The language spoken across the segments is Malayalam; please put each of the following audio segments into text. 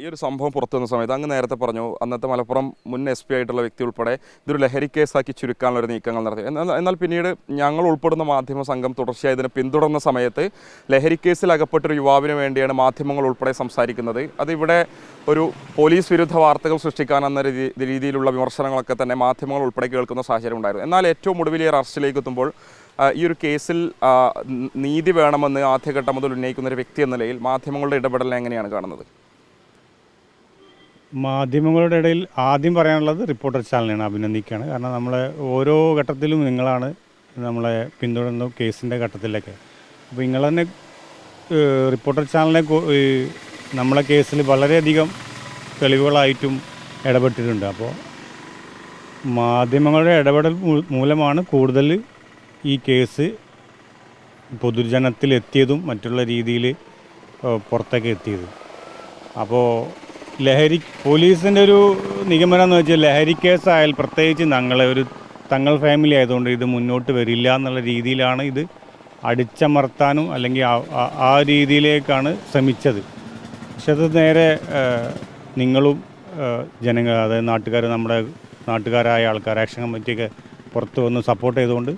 ഈ ഒരു സംഭവം പുറത്തു വന്ന സമയത്ത് അങ്ങ് നേരത്തെ പറഞ്ഞു അന്നത്തെ മലപ്പുറം മുൻ എസ് പി ആയിട്ടുള്ള വ്യക്തി ഉൾപ്പെടെ ഇതൊരു ലഹരി കേസാക്കി ചുരുക്കാനുള്ള ഒരു നീക്കങ്ങൾ നടത്തി. എന്നാൽ എന്നാൽ പിന്നീട് ഞങ്ങൾ ഉൾപ്പെടുന്ന മാധ്യമ സംഘം തുടർച്ചയായി ഇതിനെ പിന്തുടർന്ന സമയത്ത് ലഹരി കേസിൽ അകപ്പെട്ടൊരു യുവാവിന് വേണ്ടിയാണ് മാധ്യമങ്ങൾ ഉൾപ്പെടെ സംസാരിക്കുന്നത്. അതിവിടെ ഒരു പോലീസ് വിരുദ്ധ വാർത്തകൾ സൃഷ്ടിക്കാനെന്ന രീതിയിലുള്ള വിമർശനങ്ങളൊക്കെ തന്നെ മാധ്യമങ്ങൾ ഉൾപ്പെടെ കേൾക്കുന്ന സാഹചര്യം ഉണ്ടായിരുന്നു. എന്നാൽ ഏറ്റവും ഒടുവിൽ ഈ അറസ്റ്റിലേക്ക് എത്തുമ്പോൾ ഈ ഒരു കേസിൽ നീതി വേണമെന്ന് ആദ്യഘട്ടം മുതൽ ഉന്നയിക്കുന്ന ഒരു വ്യക്തി എന്ന നിലയിൽ മാധ്യമങ്ങളുടെ ഇടപെടലിനെ എങ്ങനെയാണ് കാണുന്നത്? മാധ്യമങ്ങളുടെ ഇടയിൽ ആദ്യം പറയാനുള്ളത് റിപ്പോർട്ടർ ചാനലിനെയാണ് അഭിനന്ദിക്കുകയാണ്. കാരണം നമ്മളെ ഓരോ ഘട്ടത്തിലും നിങ്ങളാണ് നമ്മളെ പിന്തുടരുന്ന കേസിന്റെ ഘട്ടത്തിലൊക്കെ. അപ്പോൾ നിങ്ങൾ തന്നെ റിപ്പോർട്ടർ ചാനലിനെ നമ്മളെ കേസിൽ വളരെയധികം തെളിവുകളായിട്ടും ഇടപെട്ടിട്ടുണ്ട്. അപ്പോൾ മാധ്യമങ്ങളുടെ ഇടപെടൽ മൂലമാണ് കൂടുതൽ ഈ കേസ് പൊതുജനത്തിൽ എത്തിയതും മറ്റുള്ള രീതിയിൽ പുറത്തേക്ക് എത്തിയത്. അപ്പോൾ ലഹരി പോലീസിന്റെ ഒരു നിഗമനം എന്ന് വെച്ചാൽ ലഹരി കേസായാൽ പ്രത്യേകിച്ച് ഞങ്ങളെ ഒരു തങ്ങൾ ഫാമിലി ആയതുകൊണ്ട് ഇത് മുന്നോട്ട് വരില്ല എന്നുള്ള രീതിയിലാണ് ഇത് അടിച്ചമർത്താനും അല്ലെങ്കിൽ ആ- രീതിയിലേക്കാണ് ശ്രമിച്ചത്. പക്ഷെ അത് നേരെ നിങ്ങളും ജനങ്ങൾ അതായത് നാട്ടുകാർ നമ്മുടെ നാട്ടുകാരായ ആൾക്കാർ ആക്ഷൻ കമ്മിറ്റിയൊക്കെ പുറത്ത് വന്ന് സപ്പോർട്ട് ചെയ്തുകൊണ്ട്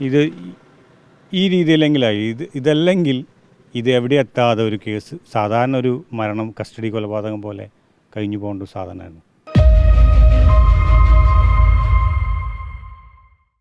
ഇത് ഈ രീതിയിലെങ്കിലായി. ഇത് ഇതല്ലെങ്കിൽ ഇത് എവിടെ എത്താതെ ഒരു കേസ് സാധാരണ ഒരു മരണം കസ്റ്റഡി കൊലപാതകം പോലെ കഴിഞ്ഞു പോകേണ്ട സാധനമായിരുന്നു.